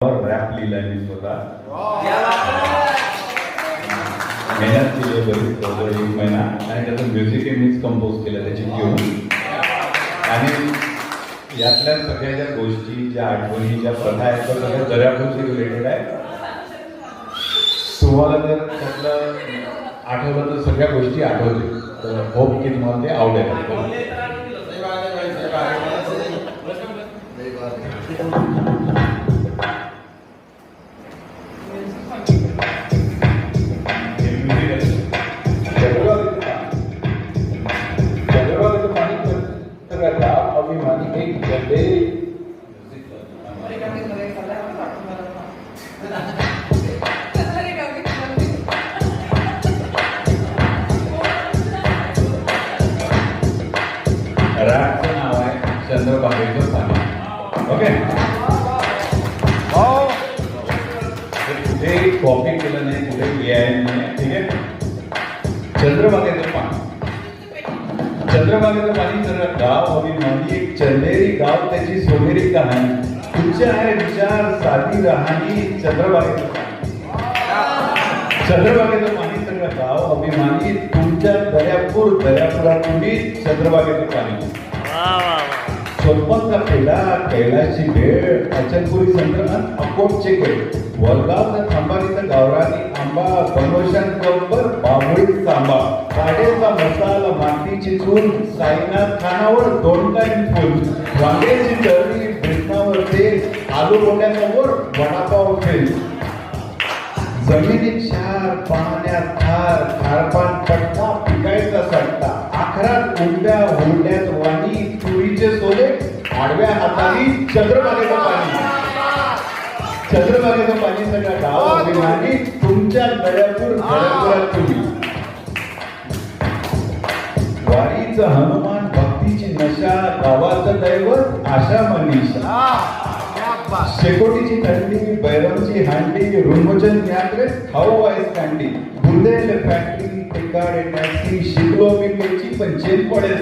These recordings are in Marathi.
रॅप लिहिलाय मी स्वतः मेहनत केली बरीच जवळ एक महिना. आणि त्याचं म्युझिकही मीच कंपोज केलं त्याची घेऊन आणि यातल्या सगळ्या ज्या गोष्टी ज्या आठवणी ज्या प्रथा आहेत त्या सगळ्या दर्यापूरशी रिलेटेड आहे तुम्हाला जर त्यातलं आठवलं तर सगळ्या गोष्टी आठवतील. तर होप की तुम्हाला ते आवडेल. Big एक जडे नाव आहे चंद्रबागेचं पाणी ओके. हो. कुठे कॉपी केलं नाही कुठे यायला नाही. ठीक आहे? चंद्रबागेचं पाणी चंद्रबागेचं पाणी तर गाव हवी अभिमानी एक चंदेरी गाव त्याची सोनेरी कहाणी. तुमचे आहे विचार साधी राहणी चंद्रबागेचं चंद्रभागेचं चंद्रबागेचं पाणी सगळं गाव अभिमानी. तुमच्या दर्यापूर दर्यापुरापूर्वी चंद्रभागेचं पाणी. स्वल्पाचा पेढा कैलाची भेळ अचलपुरी संक्रमण अकोटचे खेळ वरगावचा थांबारीचा गावरानी आंबा. बनवशान कंबर बाभळी सांबा काढेचा मसाला मातीची चूल साईनाथ खानावर दोन टाईम फुल वांग्याची चरणी बेसनावर तेल आलू बोट्यासमोर वडापाव फेल जमिनीत क्षार पाण्यात थार खारपान पट्टा पिकायचा सट्टा आखरात उलट्या हुंड्यात वाणी तुरीचे सोले आडव्या हाताने चंद्रबागेचं पाणी. चंद्रबागेचं पाणी सगळ्या गावामध्ये वाणी तुमच्या दर्यापूर दर्यापुरात तुम्ही. हनुमान भक्तीची नशा गावाचं दैवत आशा मनीषा. शेकोटीची थंडी बैरमची हांडी रुंगोचन यात्रेत खाऊ आईस कांडी बुंदेल फॅक्टरी टिकाडे टॅक्सी शिकलो मी पेची पण पडेल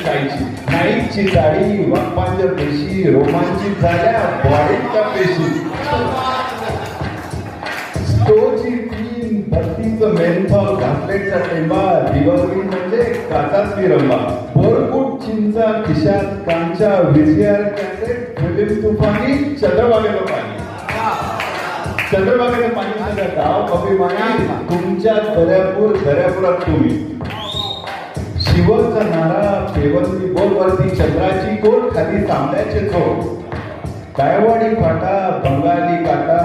नाईकची साडी वापांच्या पेशी रोमांचित झाल्या बॉडीच्या पेशी. स्टोची भक्तीचं बत्तीचं मेनथॉल घासलेटचा टेंबा दिवाळी म्हणजे काचाच विरंबा. बोरकुट चिंचा खिशात कांचा विजयार कॅसेट फिल्म तुफानी चंद्रबागेचं पाणी. चंद्रबागेचं पाणी सगळं गाव अभिमानी तुमच्या दर्यापूर दर्यापुरात तुम्ही. शिवचा नारा पेवंती बोलवरती चंद्राची कोट खाली तांब्याचे चोट कायवाडी फाटा बंगाली काटा